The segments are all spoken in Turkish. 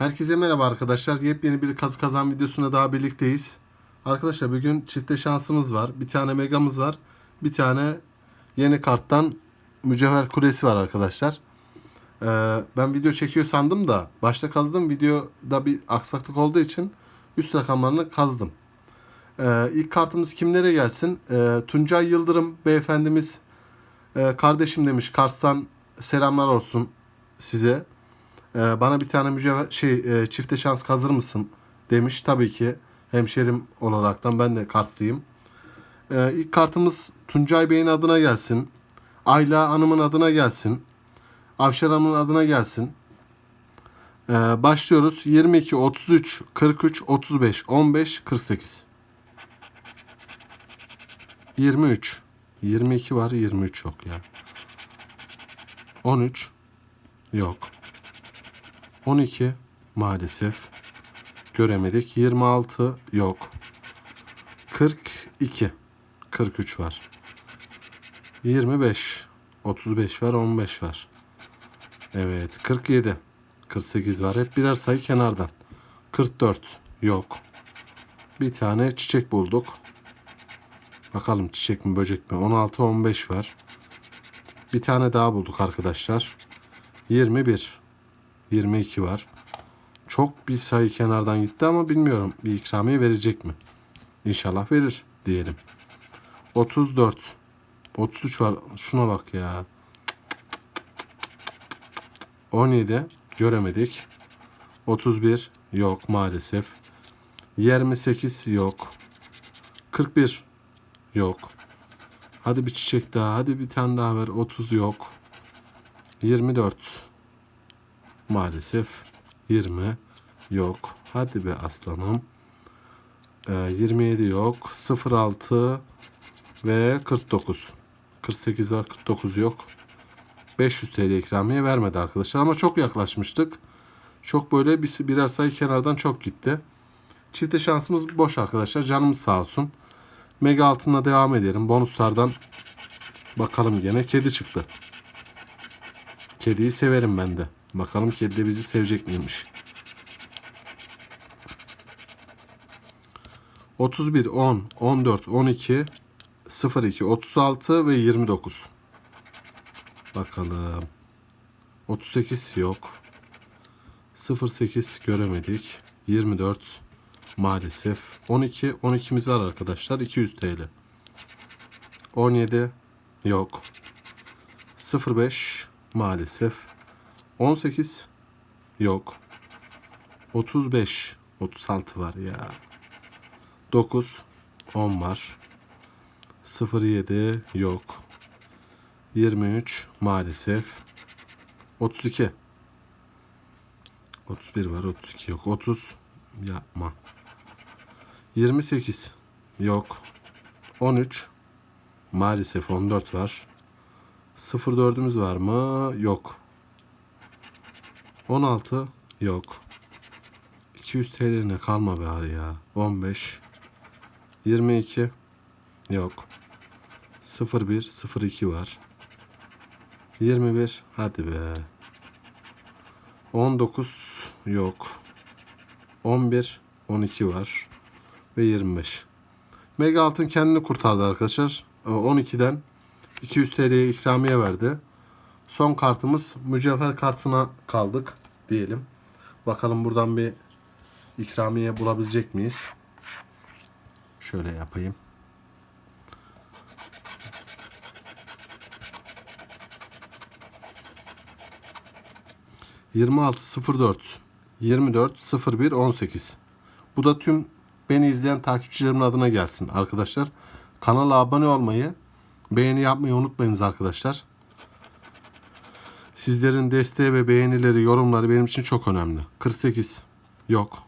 Herkese merhaba arkadaşlar. Yepyeni bir kazı kazan videosuna daha birlikteyiz. Arkadaşlar bugün çifte şansımız var. Bir tane megamız var. Bir tane yeni karttan mücevher kulesi var arkadaşlar. Ee, ben video çekiyor sandım da başta kazdım. Videoda bir aksaklık olduğu için üst rakamlarını kazdım. Ee, ilk kartımız kimlere gelsin? Ee, Tuncay Yıldırım beyefendimiz e, kardeşim demiş. Kars'tan selamlar olsun size. Ee, bana bir tane mücevher şey e, çifte şans kazır mısın demiş. Tabii ki hemşerim olaraktan ben de Karslıyım. Ee, ilk kartımız Tuncay Bey'in adına gelsin. Ayla Hanım'ın adına gelsin. Avşar Hanım'ın adına gelsin. Ee, başlıyoruz. 22, 33, 43, 35, 15, 48. 23. 22 var, 23 yok ya. 13 yok. 12 maalesef göremedik. 26 yok. 42 43 var. 25 35 var, 15 var. Evet, 47 48 var. Hep birer sayı kenardan. 44 yok. Bir tane çiçek bulduk. Bakalım çiçek mi böcek mi? 16 15 var. Bir tane daha bulduk arkadaşlar. 21 22 var. Çok bir sayı kenardan gitti ama bilmiyorum bir ikramiye verecek mi? İnşallah verir diyelim. 34 33 var. Şuna bak ya. 17 göremedik. 31 yok maalesef. 28 yok. 41 yok. Hadi bir çiçek daha. Hadi bir tane daha ver. 30 yok. 24 maalesef 20 yok. Hadi be aslanım. Ee, 27 yok. 06 ve 49. 48 var 49 yok. 500 TL ikramiye vermedi arkadaşlar ama çok yaklaşmıştık. Çok böyle bir, birer sayı kenardan çok gitti. Çifte şansımız boş arkadaşlar. Canımız sağ olsun. Mega altına devam edelim. Bonuslardan bakalım gene kedi çıktı. Kediyi severim ben de. Bakalım kedi de bizi sevecek miymiş. 31, 10, 14, 12, 02, 36 ve 29. Bakalım. 38 yok. 08 göremedik. 24 maalesef. 12, 12'miz var arkadaşlar. 200 TL. 17 yok. 05 maalesef. 18 yok. 35 36 var ya. 9 10 var. 07 yok. 23 maalesef. 32 31 var 32 yok. 30 yapma. 28 yok. 13 maalesef 14 var. 04'ümüz var mı? Yok. 16 yok. 200 TL'ne kalma bari ya. 15 22 yok. 01 02 var. 21 hadi be. 19 yok. 11 12 var ve 25. Mega Altın kendini kurtardı arkadaşlar. Ee, 12'den 200 TL'ye ikramiye verdi. Son kartımız mücevher kartına kaldık diyelim. Bakalım buradan bir ikramiye bulabilecek miyiz? Şöyle yapayım. Yirmi altı sıfır dört, yirmi dört sıfır bir on sekiz. Bu da tüm beni izleyen takipçilerimin adına gelsin arkadaşlar. Kanala abone olmayı, beğeni yapmayı unutmayınız arkadaşlar. Sizlerin desteği ve beğenileri, yorumları benim için çok önemli. 48 yok.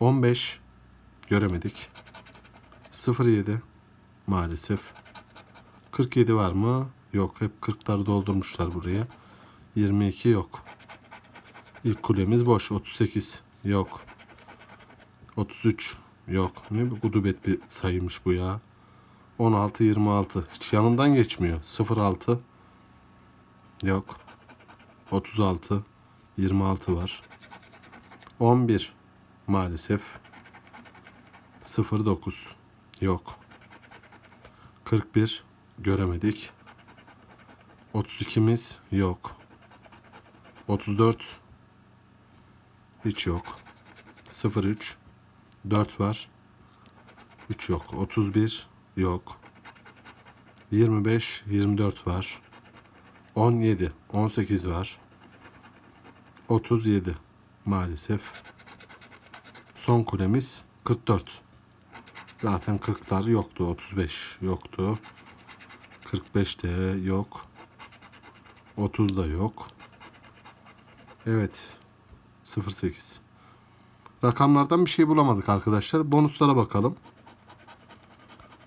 15 göremedik. 07 maalesef. 47 var mı? Yok. Hep 40'ları doldurmuşlar buraya. 22 yok. İlk kulemiz boş. 38 yok. 33 yok. Ne bir gudubet bir sayıymış bu ya. 16 26 hiç yanından geçmiyor. 06 yok. 36 26 var. 11 maalesef. 09 yok. 41 göremedik. 32'miz yok. 34 hiç yok. 03 4 var. 3 yok. 31 yok. 25 24 var 17 18 var. 37 maalesef. Son kulemiz 44 zaten 40'lar yoktu 35 yoktu. 45 de yok. 30 da yok. Evet 08 rakamlardan bir şey bulamadık arkadaşlar. Bonuslara bakalım.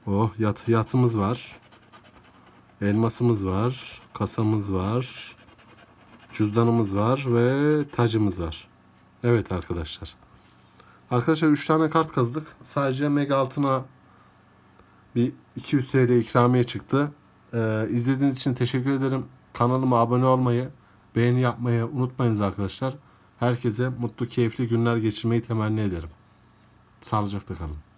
Oh yat, yatımız var. Elmasımız var kasamız var cüzdanımız var ve tacımız var evet arkadaşlar Arkadaşlar 3 tane kart kazdık. Sadece Mega altına bir 200 TL ikramiye çıktı. Ee, izlediğiniz için teşekkür ederim. Kanalıma abone olmayı, beğeni yapmayı unutmayınız arkadaşlar. Herkese mutlu, keyifli günler geçirmeyi temenni ederim. Sağlıcakla kalın.